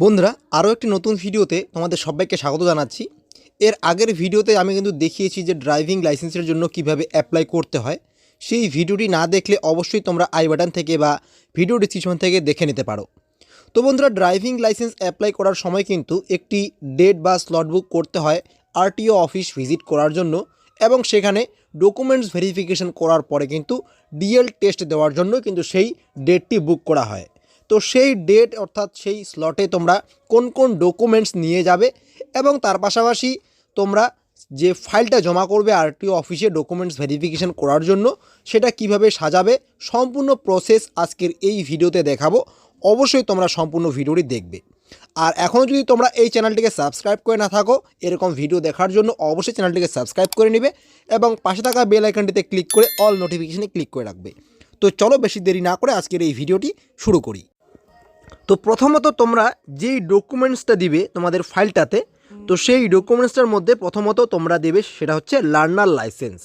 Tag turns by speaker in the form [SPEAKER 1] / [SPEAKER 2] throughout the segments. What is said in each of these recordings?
[SPEAKER 1] বন্ধুরা, আরও একটি নতুন ভিডিওতে তোমাদের সবাইকে স্বাগত জানাচ্ছি। এর আগের ভিডিওতে আমি কিন্তু দেখিয়েছি যে ড্রাইভিং লাইসেন্সের জন্য কীভাবে অ্যাপ্লাই করতে হয়। সেই ভিডিওটি না দেখলে অবশ্যই তোমরা আই বাটন থেকে বা ভিডিও ডিসক্রিপশন থেকে দেখে নিতে পারো। তো বন্ধুরা, ড্রাইভিং লাইসেন্স অ্যাপ্লাই করার সময় কিন্তু একটি ডেট বা স্লট বুক করতে হয় আরটিও অফিস ভিজিট করার জন্য এবং সেখানে ডকুমেন্টস ভেরিফিকেশন করার পরে কিন্তু ডিএল টেস্ট দেওয়ার জন্য কিন্তু সেই ডেটটি বুক করা হয়। তো সেই ডেট অর্থাৎ সেই স্লটে তোমরা কোন কোন ডকুমেন্টস নিয়ে যাবে এবং তার পাশাপাশি তোমরা যে ফাইলটা জমা করবে আরটিও অফিসে ডকুমেন্টস ভেরিফিকেশন করার জন্য, সেটা কীভাবে সাজাবে, সম্পূর্ণ প্রসেস আজকের এই ভিডিওতে দেখাবো। অবশ্যই তোমরা সম্পূর্ণ ভিডিওটি দেখবে। আর এখনও যদি তোমরা এই চ্যানেলটিকে সাবস্ক্রাইব করে না থাকো, এরকম ভিডিও দেখার জন্য অবশ্যই চ্যানেলটিকে সাবস্ক্রাইব করে নেবে এবং পাশে থাকা বেল আইকনটিতে ক্লিক করে অল নোটিফিকেশনে ক্লিক করে রাখবে। তো চলো বেশি দেরি না করে আজকের এই ভিডিওটি শুরু করি। তো প্রথমত তোমরা যেই ডকুমেন্টসটা দিবে তোমাদের ফাইলটাতে তো সেই ডকুমেন্টসটার মধ্যে প্রথমত তোমরা দেবে সেটা হচ্ছে লার্নার লাইসেন্স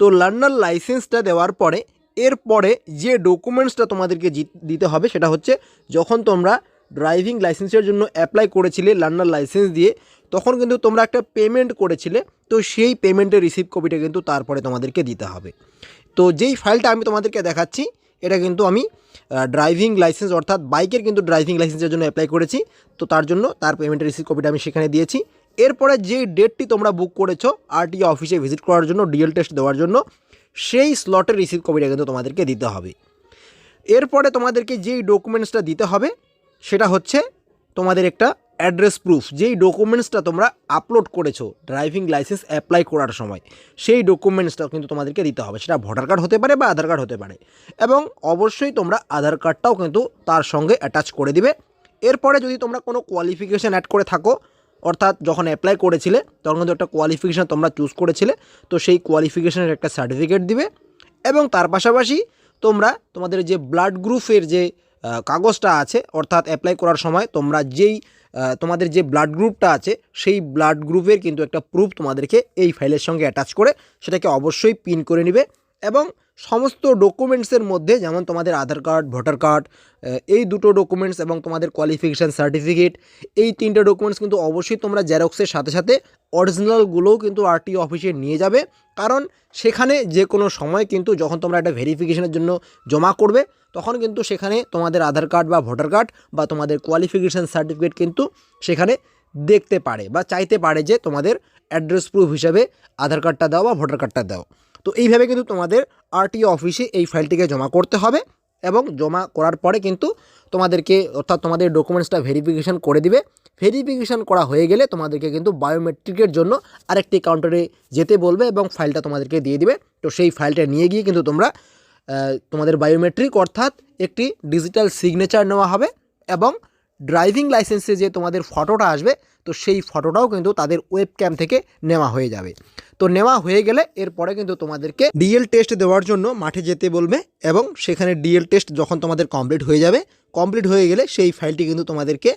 [SPEAKER 1] তো লার্নার লাইসেন্সটা দেওয়ার পরে, এরপরে যে ডকুমেন্টসটা তোমাদেরকে দিতে হবে সেটা হচ্ছে যখন তোমরা ড্রাইভিং লাইসেন্সের জন্য অ্যাপ্লাই করেছিলে লার্নার লাইসেন্স দিয়ে, তখন কিন্তু তোমরা একটা পেমেন্ট করেছিলে, তো সেই পেমেন্টের রিসিভ কপিটা কিন্তু তারপরে তোমাদেরকে দিতে হবে। তো যেই ফাইলটা আমি তোমাদেরকে দেখাচ্ছি এটা কিন্তু আমি ড্রাইভিং লাইসেন্স অর্থাৎ বাইকের কিন্তু ড্রাইভিং লাইসেন্সের জন্য অ্যাপ্লাই করেছি। তো তার জন্য তার পেমেন্টের রিসিভ কপিটা আমি সেখানে দিয়েছি। এরপরে যে ডেটটি তোমরা বুক করেছ আরটিও অফিসে ভিজিট করার জন্য ডিএল টেস্ট দেওয়ার জন্য, সেই স্লটের রিসিভ কপিটা কিন্তু তোমাদেরকে দিতে হবে। এরপরে তোমাদেরকে যেই ডকুমেন্টসটা দিতে হবে, সেটা হচ্ছে তোমাদের একটা অ্যাড্রেস প্রুফ যেই ডকুমেন্টসটা তোমরা আপলোড করেছ ড্রাইভিং লাইসেন্স অ্যাপ্লাই করার সময়, সেই ডকুমেন্টসটাও কিন্তু তোমাদেরকে দিতে হবে। সেটা ভোটার কার্ড হতে পারে বা আধার কার্ড হতে পারে। এবং অবশ্যই তোমরা আধার কার্ডটাও কিন্তু তার সঙ্গে অ্যাটাচ করে দিবে। এরপরে যদি তোমরা কোনো কোয়ালিফিকেশান অ্যাড করে থাকো, অর্থাৎ যখন অ্যাপ্লাই করেছিলে, তখন কিন্তু একটা কোয়ালিফিকেশান তোমরা চুজ করেছিলে, তো সেই কোয়ালিফিকেশানের একটা সার্টিফিকেট দিবে। এবং তার পাশাপাশি তোমরা তোমাদের যে ব্লাড গ্রুপের যে কাগজটা আছে, অর্থাৎ অ্যাপ্লাই করার সময় তোমরা যেই তোমাদের যে ব্লাড গ্রুপটা আছে, সেই ব্লাড গ্রুপের কিন্তু একটা প্রুফ তোমাদেরকে এই ফাইলের সঙ্গে অ্যাটাচ করে সেটাকে অবশ্যই পিন করে নেবে এবং সমস্ত ডকুমেন্টসের মধ্যে, যেমন তোমাদের আধার কার্ড ভোটার কার্ড এই দুটো ডকুমেন্টস এবং তোমাদের কোয়ালিফিকেশান সার্টিফিকেট এই তিনটে ডকুমেন্টস কিন্তু অবশ্যই তোমরা জেরক্সের সাথে সাথে অরিজিনালগুলোও কিন্তু আরটিও অফিসে নিয়ে যাবে। কারণ সেখানে যে কোনো সময় কিন্তু যখন তোমরা একটা ভেরিফিকেশনের জন্য জমা করবে, তখন কিন্তু সেখানে তোমাদের আধার কার্ড বা ভোটার কার্ড বা তোমাদের কোয়ালিফিকেশান সার্টিফিকেট কিন্তু সেখানে দেখতে পারে বা চাইতে পারে যে তোমাদের অ্যাড্রেস প্রুফ হিসাবে আধার কার্ডটা দাও বা ভোটার কার্ডটা দাও। তো এইভাবে কিন্তু তোমাদের আরটিও অফিসে এই ফাইলটিকে জমা করতে হবে এবং জমা করার পরে কিন্তু তোমাদেরকে অর্থাৎ তোমাদের ডকুমেন্টসটা ভেরিফিকেশান করে দিবে। ভেরিফিকেশান করা হয়ে গেলে তোমাদেরকে কিন্তু বায়োমেট্রিকের জন্য আরেকটি কাউন্টারে যেতে বলবে এবং ফাইলটা তোমাদেরকে দিয়ে দিবে। তো সেই ফাইলটা নিয়ে গিয়ে কিন্তু তোমরা তোমাদের বায়োমেট্রিক অর্থাৎ একটি ডিজিটাল সিগনেচার নেওয়া হবে এবং ড্রাইভিং লাইসেন্সে যে তোমাদের ফটোটা আসবে, তো সেই ফটোটাও কিন্তু তাদের ওয়েব ক্যাম থেকে নেওয়া হয়ে যাবে। তো নেওয়া হয়ে গেলে এরপরে কিন্তু তোমাদেরকে ডিএল টেস্ট দেওয়ার জন্য মাঠে যেতে বলবে এবং সেখানে ডিএল টেস্ট যখন তোমাদের কমপ্লিট হয়ে যাবে কমপ্লিট হয়ে গেলে সেই ফাইলটি কিন্তু তোমাদেরকে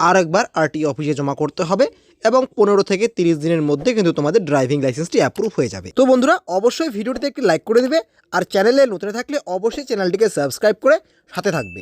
[SPEAKER 1] আর একবার আরটি অফিসে জমা করতে হবে এবং পনেরো থেকে তিরিশ দিনের মধ্যে কিন্তু তোমাদের ড্রাইভিং লাইসেন্সটি অ্যাপ্রুভ হয়ে যাবে। তো বন্ধুরা, অবশ্যই ভিডিওটিতে একটি লাইক করে দেবে আর চ্যানেলে নতুন থাকলে অবশ্যই চ্যানেলটিকে সাবস্ক্রাইব করে সাথে থাকবে।